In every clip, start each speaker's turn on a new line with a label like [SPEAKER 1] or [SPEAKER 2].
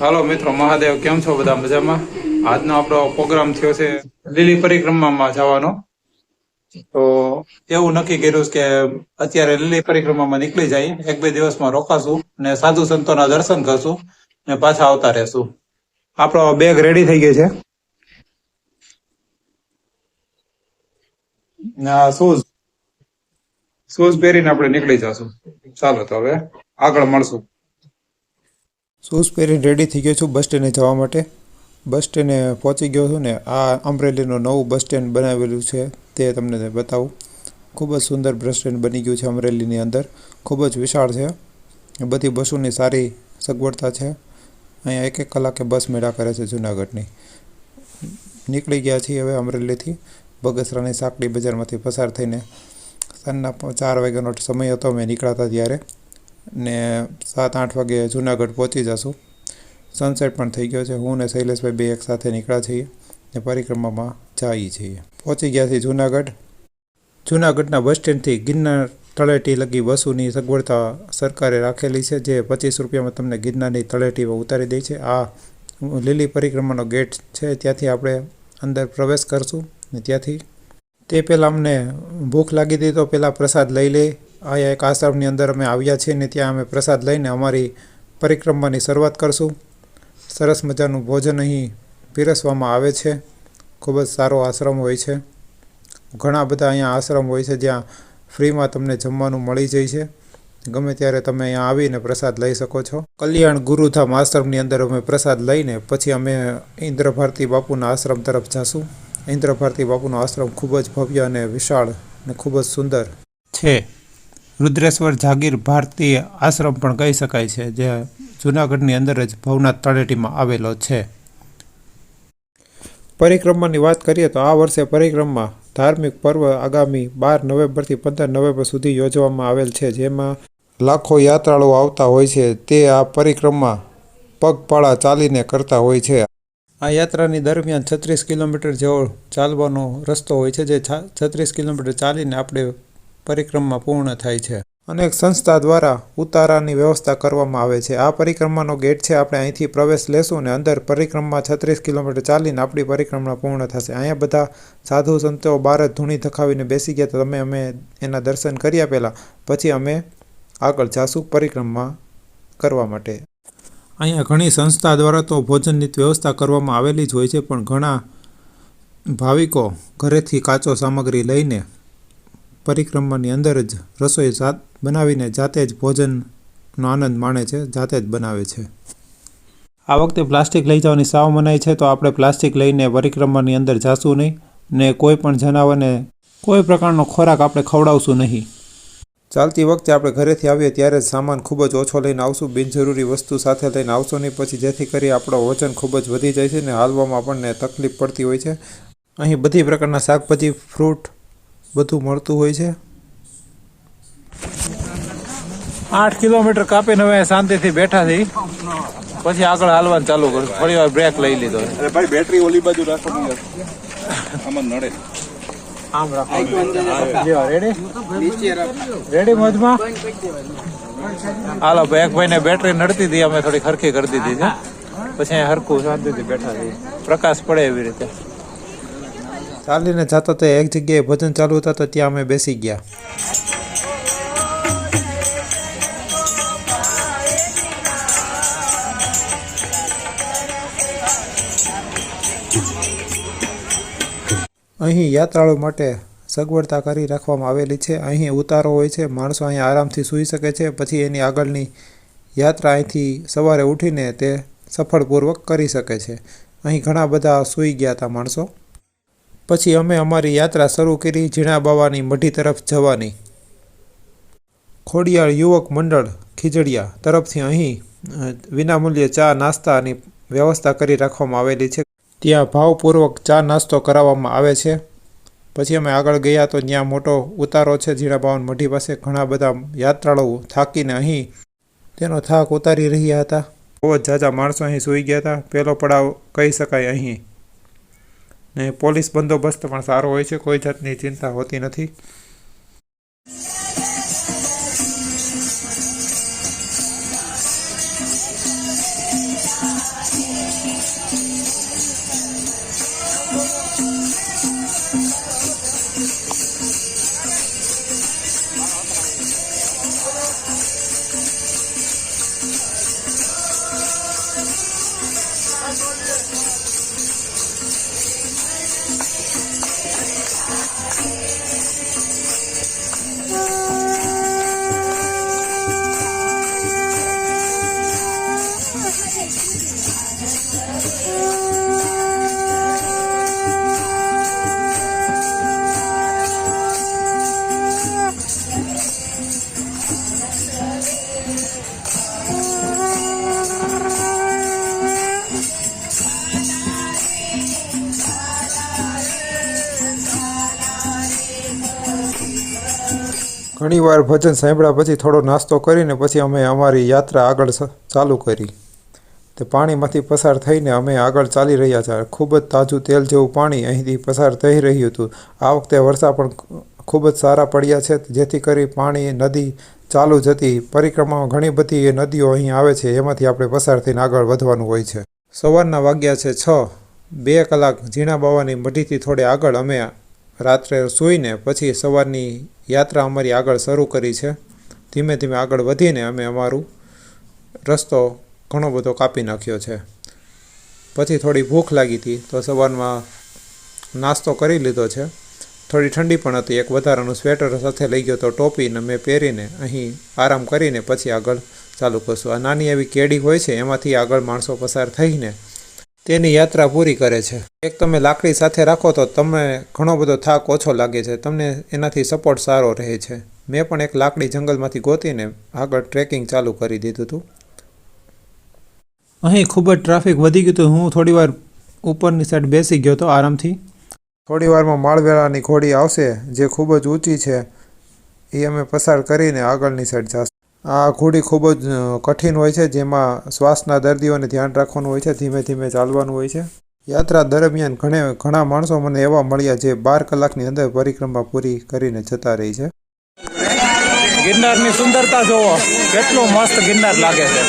[SPEAKER 1] હાલો મિત્રો, મહાદેવ, કેમ છો બધા મજામાં? આજનો આપણો પ્રોગ્રામ થયો છે લીલી પરિક્રમામાં જવાનો. તો એવું નક્કી કર્યું કે અત્યારે લીલી પરિક્રમામાં નીકળી જાય, એક બે દિવસમાં રોકાશું ને સાધુ સંતોના દર્શન કરશું ને પાછા આવતા રહેશું. આપણો બેગ રેડી થઈ ગઈ છે. ના, શૂઝ. શૂઝ પહેરીને આપણે નીકળી જશું. ચાલો તો હવે આગળ મળશું.
[SPEAKER 2] શૂઝ પહેરીને રેડી થઈ ગયો છું બસ સ્ટેન્ડે જવા માટે. બસ સ્ટેન્ડે પહોંચી ગયો છું ને આ અમરેલીનું નવું બસ સ્ટેન્ડ બનાવેલું છે તે તમને બતાવું. ખૂબ જ સુંદર બસ સ્ટેન્ડ બની ગયું છે અમરેલીની અંદર. ખૂબ જ વિશાળ છે. બધી બસોની સારી સગવડતા છે. અહીંયા એક એક કલાકે બસ મેળા કરે છે જુનાગઢની. નીકળી ગયા છીએ હવે અમરેલીથી. બગસરાની સાંકડી બજારમાંથી પસાર થઈને સાંજના ચાર વાગ્યાનો સમય હતો મેં નીકળાતા ત્યારે. ને સાત આઠ વાગે જુનાગઢ પહોંચી જશું. સનસેટ પણ થઈ ગયો છે. હું ને શૈલેષભાઈ બે એક સાથે નીકળ્યા છીએ ને પરિક્રમામાં જઈએ છીએ. પહોંચી ગયા છીએ જુનાગઢ. જુનાગઢના બસ સ્ટેન્ડથી ગિરનાર તળેટી લગી બસોની સગવડતા સરકારે રાખેલી છે, જે પચીસ રૂપિયામાં તમને ગિરનારની તળેટીમાં ઉતારી દે છે. આ લીલી પરિક્રમાનો ગેટ છે. ત્યાંથી આપણે અંદર પ્રવેશ કરશું ને ત્યાંથી તે પહેલાં અમને ભૂખ લાગી હતી તો પહેલાં પ્રસાદ લઈ લે અહીંયા એક આશ્રમની અંદર અમે આવ્યા છીએ ને ત્યાં અમે પ્રસાદ લઈને અમારી પરિક્રમાની શરૂઆત કરશું. સરસ મજાનું ભોજન અહીં પીરસવામાં આવે છે. ખૂબ જ સારો આશ્રમ હોય છે. ઘણા બધા અહીંયા આશ્રમ હોય છે જ્યાં ફ્રીમાં તમને જમવાનું મળી જાય છે. ગમે ત્યારે તમે અહીંયા આવીને પ્રસાદ લઈ શકો છો. કલ્યાણ ગુરુધામ આશ્રમની અંદર અમે પ્રસાદ લઈને પછી અમે ઇન્દ્ર ભારતી બાપુના આશ્રમ તરફ જશું. ઇન્દ્ર ભારતી બાપુનો આશ્રમ ખૂબ જ ભવ્ય અને વિશાળ અને ખૂબ જ સુંદર છે. રુદ્રેશ્વર જાગીર ભારતીય આશ્રમ પણ કહી શકાય છે, જે જૂનાગઢની અંદર જ ભવનાથ તળેટીમાં આવેલો છે. પરિક્રમાની વાત કરીએ તો આ વર્ષે પરિક્રમા ધાર્મિક પર્વ આગામી બાર નવેમ્બરથી પંદર નવેમ્બર સુધી યોજવામાં આવેલ છે, જેમાં લાખો યાત્રાળુઓ આવતા હોય છે. તે આ પરિક્રમા પગપાળા ચાલીને કરતા હોય છે. આ યાત્રાની દરમિયાન છત્રીસ કિલોમીટર જેવો ચાલવાનો રસ્તો હોય છે, જે છત્રીસ કિલોમીટર ચાલીને આપણે પરિક્રમા પૂર્ણ થાય છે. અનેક સંસ્થા દ્વારા ઉતારાની વ્યવસ્થા કરવામાં આવે છે. આ પરિક્રમાનો ગેટ છે, આપણે અહીંથી પ્રવેશ લેશું અને અંદર પરિક્રમા છત્રીસ કિલોમીટર ચાલીને આપણી પરિક્રમા પૂર્ણ થશે. અહીંયા બધા સાધુ સંતો બાર જ ધૂણી ધખાવીને બેસી ગયા તો તમે અમે એના દર્શન કર્યા પહેલાં. પછી અમે આગળ જાશું પરિક્રમા કરવા માટે. અહીંયા ઘણી સંસ્થા દ્વારા તો ભોજનની વ્યવસ્થા કરવામાં આવેલી જ હોય છે, પણ ઘણા ભાવિકો ઘરેથી કાચો સામગ્રી લઈને પરિક્રમાની અંદર જ રસોઈ જાત બનાવીને જાતે જ ભોજનનો આનંદ માણે છે, જાતે જ બનાવે છે. આ વખતે પ્લાસ્ટિક લઈ જવાની સાવ મનાઈ છે, તો આપણે પ્લાસ્ટિક લઈને પરિક્રમાની અંદર જાશું નહીં ને કોઈ પણ જનાવરને કોઈ પ્રકારનો ખોરાક આપણે ખવડાવશું નહીં. ચાલતી વખતે આપણે ઘરેથી આવીએ ત્યારે સામાન ખૂબ જ ઓછો લઈને આવશું, બિનજરૂરી વસ્તુ સાથે લઈને આવશો નહીં, પછી જેથી કરી આપણો વજન ખૂબ જ વધી જાય છે ને હાલવામાં આપણને તકલીફ પડતી હોય છે. અહીં બધી પ્રકારના શાકભાજી, ફ્રૂટ બધું મળતું હોય છે?
[SPEAKER 1] આઠ કિલોમીટર કાપીને હવે શાંતિથી બેઠા થઈ પછી આગળ હાલવાનું ચાલુ કર્યું. થોડી વાર બ્રેક લઈ લીધો.
[SPEAKER 3] અરે ભાઈ બેટરી ઓલી બાજુ રાખો આમાં નડે.
[SPEAKER 1] આમ રાખો. રેડી રેડી મોજમાં? હાલો ભાઈ એક ભાઈને બેટરી નડતી હતી અમે થોડી ખરખી કરી દીધી છે. પછી અહીંયા હરખું શાંતિથી બેઠા થઈ પ્રકાશ પડે એવી રીતે.
[SPEAKER 2] ચાલીને જતા તો એક જગ્યાએ ભજન ચાલુ હતા તો ત્યાં અમે બેસી ગયા. અહીં યાત્રાળુ માટે સગવડતા કરી રાખવામાં આવેલી છે. અહીં ઉતારો હોય છે. માણસો અહીં આરામથી સૂઈ શકે છે. પછી એની આગળની યાત્રા અહીંથી સવારે ઉઠીને તે સફળપૂર્વક કરી શકે છે. અહીં ઘણા બધા સૂઈ ગયા હતા માણસો. પછી અમે અમારી યાત્રા શરૂ કરી ઝીણા બાવાની મઢી તરફ જવાની. ખોડિયાળ યુવક મંડળ ખીજડીયા તરફથી અહીં વિનામૂલ્યે ચા નાસ્તાની વ્યવસ્થા કરી રાખવામાં આવેલી છે. ત્યાં ભાવપૂર્વક ચા નાસ્તો કરાવવામાં આવે છે. પછી અમે આગળ ગયા તો ત્યાં મોટો ઉતારો છે. ઝીણા બાવન મઢી પાસે ઘણા બધા યાત્રાળુઓ થાકીને અહીં તેનો થાક ઉતારી રહ્યા હતા. બહુ જ ઝાઝા માણસો અહીં સૂઈ ગયા હતા. પહેલો પડાવ કહી શકાય અહીં. ને પોલીસ બંદોબસ્ત પણ સારો હોય છે કોઈ જાતની ચિંતા હોતી નથી. ઘણીવાર ભજન સાંભળ્યા પછી થોડો નાસ્તો કરીને પછી અમે અમારી યાત્રા આગળ ચાલુ કરી. તે પાણીમાંથી પસાર થઈને અમે આગળ ચાલી રહ્યા હતા. ખૂબ જ તાજું તેલ જેવું પાણી અહીંથી પસાર થઈ રહ્યું હતું. આ વખતે વરસાદ પણ ખૂબ જ સારા પડ્યા છે, જેથી કરી પાણી નદી ચાલુ જતી પરિક્રમામાં ઘણી બધી નદીઓ અહીં આવે છે, એમાંથી આપણે પસાર થઈને આગળ વધવાનું હોય છે. સવારના વાગ્યા છે છ. બે કલાક ઝીણા બાવાની મઢીથી થોડે આગળ અમે રાત્રે સૂઈને પછી સવારની યાત્રા અમારી આગળ શરૂ કરી છે. ધીમે ધીમે આગળ વધીને અમે અમારું રસ્તો ઘણો બધો કાપી નાખ્યો છે. પછી થોડી ભૂખ લાગી હતી તો સવારમાં નાસ્તો કરી લીધો છે. થોડી ઠંડી પણ હતી. એક વધારાનું સ્વેટર સાથે લઈ ગયો તો ટોપીને મેં પહેરીને અહીં આરામ કરીને પછી આગળ ચાલુ કરશું. આ નાની એવી કેડી હોય છે, એમાંથી આગળ માણસો પસાર થઈને તેની યાત્રા પૂરી કરે છે. એક તમે લાકડી સાથે રાખો તો તમને ઘણો બધો થાક ઓછો લાગે છે. તમને એનાથી સપોર્ટ સારો રહે છે. મેં પણ એક લાકડી જંગલમાંથી ગોતીને આગળ ટ્રેકિંગ ચાલુ કરી દીધું હતું. અહીં ખૂબ જ ટ્રાફિક વધી ગયું હતું હું થોડી વાર ઉપરની સાઈડ બેસી ગયો હતો આરામથી. થોડી વારમાં માળવેલાની ઘોડી આવશે જે ખૂબ જ ઊંચી છે. એ અમે પસાર કરીને આગળની સાઈડ જશું. આ ઘોડી ખૂબ જ કઠિન હોય છે જેમાં શ્વાસના દર્દીઓને ધ્યાન રાખવાનું હોય છે ધીમે ધીમે ચાલવાનું હોય છે. યાત્રા દરમિયાન ઘણે ઘણા માણસો મને એવા મળ્યા જે બાર કલાકની અંદર પરિક્રમા પૂરી કરીને જતા રહી છે.
[SPEAKER 1] ગિરનારની સુંદરતા જોવો કેટલું મસ્ત ગિરનાર લાગે છે.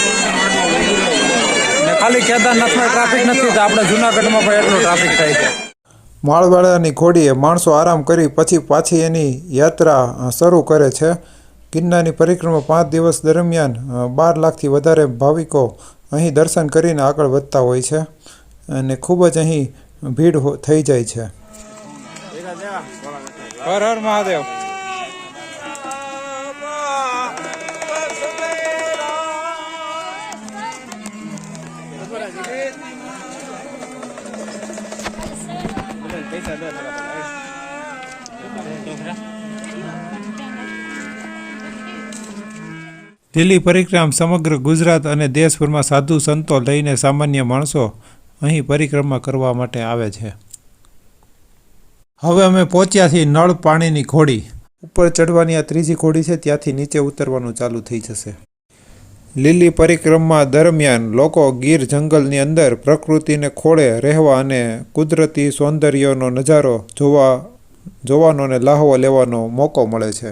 [SPEAKER 1] ને ખાલી કેદારનાથમાં ટ્રાફિક નથી તો આપણે જુનાગઢમાં પણ એટલો ટ્રાફિક થાય છે.
[SPEAKER 2] માળવાડાની ઘોડીએ માણસો આરામ કરી પછી પાછી એની યાત્રા શરૂ કરે છે. ગિરનારની પરિક્રમા પાંચ દિવસ દરમિયાન બાર લાખથી વધારે ભાવિકો અહીં દર્શન કરીને આગળ વધતા હોય છે અને ખૂબ જ અહીં ભીડ થઈ જાય છે.
[SPEAKER 1] હર હર મહાદેવ.
[SPEAKER 2] લીલી પરિક્રમા સમગ્ર ગુજરાત અને દેશભરમાં સાધુ સંતો લઈને સામાન્ય માણસો અહીં પરિક્રમા કરવા માટે આવે છે. હવે અમે પહોંચ્યા છીએ નળ પાણીની ઘોડી ઉપર ચડવાની આ ત્રીજી ઘોડી છે, ત્યાંથી નીચે ઉતરવાનું ચાલુ થઈ જશે. લીલી પરિક્રમા દરમિયાન લોકો ગીર જંગલની અંદર પ્રકૃતિને ખોળે રહેવા અને કુદરતી સૌંદર્યનો નજારો જોવા જોવાનો અને લાહવો લેવાનો મોકો મળે છે.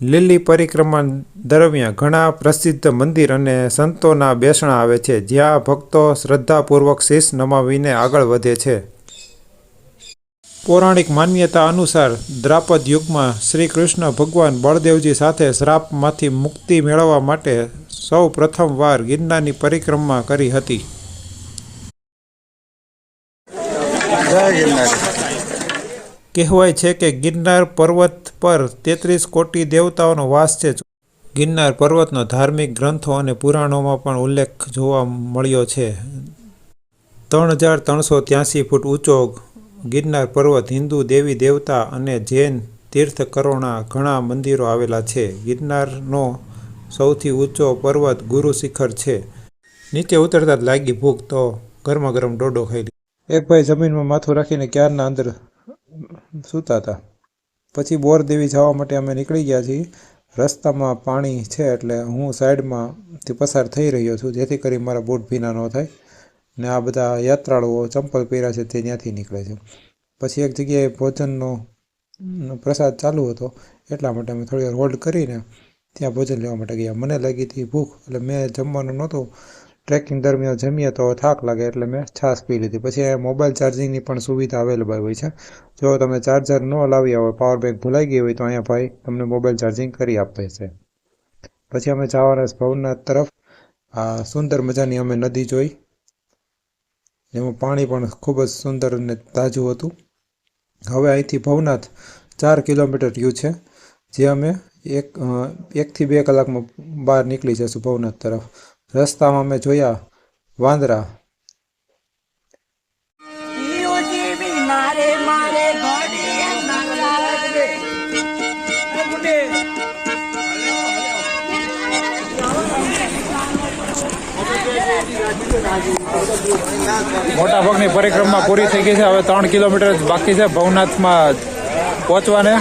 [SPEAKER 2] લીલી પરિક્રમા દરમિયાન ઘણા પ્રસિદ્ધ મંદિર અને સંતોના બેસણા આવે છે, જ્યાં ભક્તો શ્રદ્ધાપૂર્વક શીશ નમાવીને આગળ વધે છે. પૌરાણિક માન્યતા અનુસાર દ્રાપદ યુગમાં શ્રી કૃષ્ણ ભગવાન બળદેવજી સાથે શ્રાપમાંથી મુક્તિ મેળવવા માટે સૌ પ્રથમવાર ગિરનારની પરિક્રમા કરી હતી. કહેવાય છે કે ગિરનાર પર્વત પર તેત્રીસ કોટી દેવતાઓનો વાસ છે. ગિરનાર પર્વતનો ધાર્મિક ગ્રંથો અને પુરાણોમાં પણ ઉલ્લેખ જોવા મળ્યો છે. ત્રણ હજાર ત્રણસો ત્યાંસી ફૂટ ઊંચો ગિરનાર પર્વત હિન્દુ દેવી દેવતા અને જૈન તીર્થકરોના ઘણા મંદિરો આવેલા છે. ગિરનારનો સૌથી ઊંચો પર્વત ગુરુ શિખર છે. નીચે ઉતરતા જ લાગી ભૂખ તો ગરમા ગરમ ડોડો ખાઈ. એક ભાઈ જમીનમાં માથું રાખીને ક્યારના અંદર સૂતા હતા. પછી બોરદેવી જવા માટે અમે નીકળી ગયા છીએ. રસ્તામાં પાણી છે એટલે હું સાઈડમાંથી પસાર થઈ રહ્યો છું, જેથી કરી મારા બૂટ ભીના ન થાય. ને આ બધા યાત્રાળુઓ ચંપલ પહેર્યા છે તે ત્યાંથી નીકળે છે. પછી એક જગ્યાએ ભોજનનો પ્રસાદ ચાલુ હતો, એટલા માટે અમે થોડી વાર હોલ્ડ કરીને ત્યાં ભોજન લેવા માટે ગયા. મને લાગી હતી ભૂખ, એટલે મેં જમવાનું નહોતું. ટ્રેકિંગ દરમિયાન જમીએ તો થાક લાગે, એટલે મેં છાશ પી લીધી. પછી અહીંયા મોબાઈલ ચાર્જિંગની પણ સુવિધા અવેલેબલ હોય છે. જો તમે ચાર્જર ન લાવ્યા હોય પાવર બેંક ભૂલાઈ ગઈ હોય, તો અહીંયા ભાઈ તમને મોબાઈલ ચાર્જિંગ કરી આપે છે. પછી અમે જવાના ભવનાથ તરફ. આ સુંદર મજાની અમે નદી જોઈ. એમાં પાણી પણ ખૂબ જ સુંદર અને તાજું હતું. હવે અહીંથી ભવનાથ ચાર કિલોમીટર યુ છે. જે અમે એક એકથી બે કલાકમાં બહાર નીકળી જશું ભવનાથ તરફ. રસ્તામાં અમે જોયા વાંદરા.
[SPEAKER 1] મોટા ભાગની પરિક્રમા પૂરી થઈ ગઈ છે. હવે ત્રણ કિલોમીટર બાકી છે. ભવનાથમાં પહોંચવાને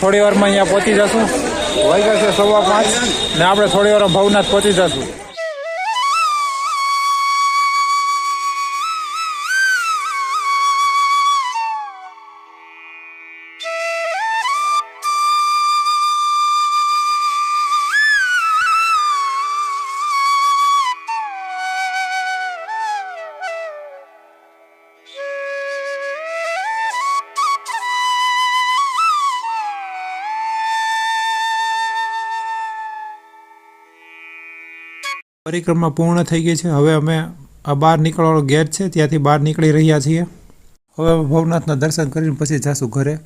[SPEAKER 1] થોડી વારમાં અહીંયા પહોંચી જશું. વાગ્યા છે સવા પાંચ. ને આપણે થોડી વાર ભવનાથ પહોંચી જશું.
[SPEAKER 2] પરિક્રમા પૂર્ણ થઈ ગઈ છે. હવે અમે આ બહાર નીકળવાનો ગેટ છે. ત્યાંથી બહાર નીકળી રહ્યા છીએ. હવે ભવનાથના દર્શન કરીને પછી જાશું ઘરે.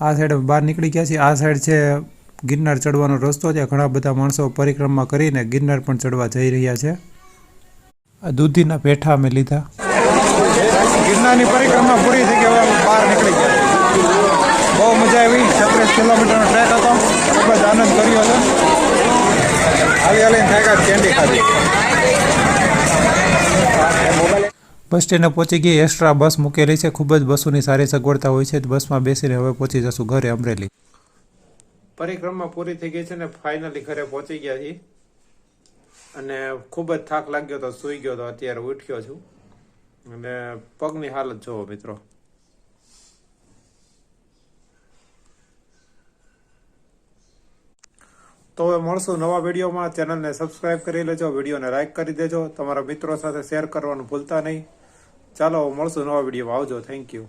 [SPEAKER 2] આ સાઈડ બહાર નીકળી ગયા છીએ. આ સાઈડ છે ગિરનાર ચડવાનો રસ્તો છે. ઘણા બધા માણસો પરિક્રમા કરીને ગિરનાર પણ ચડવા જઈ રહ્યા છે. આ દૂધીના પેઠા અમે લીધા.
[SPEAKER 1] ગિરનારની પરિક્રમા પૂરી થઈ ગઈ. હવે બહાર નીકળી ગયા. બહુ મજા આવી. છત્રીસ કિલોમીટરનો ટ્રેક હતો. ખૂબ જ આનંદ કર્યો છે હાલી હાલીને થાક્યા કેન્ડી ખાધી.
[SPEAKER 2] બસ સ્ટેન્ડે પહોંચી ગઈ એક્સ્ટ્રા બસ મૂકેલી છે. ખૂબ જ બસોની સારી સગવડતા હોય છે. બસમાં બેસીને હવે પહોંચી જશું ઘરે અમરેલી. પરિક્રમા પૂરી થઈ ગઈ છે ને ફાઇનલી ઘરે પહોંચી ગયા છીએ. અને ખૂબ જ થાક લાગ્યો તો સૂઈ ગયો તો અત્યારે ઉઠ્યો છું. અને પગની હાલત જોવો મિત્રો. તો હવે મળશું નવા વિડીયોમાં. ચેનલને સબસ્ક્રાઇબ કરી લેજો, વિડીયોને લાઇક કરી દેજો. તમારા મિત્રો સાથે શેર કરવાનું ભૂલતા નહીં. ચાલો, મળશું નવા વિડીયોમાં. આવજો. Thank you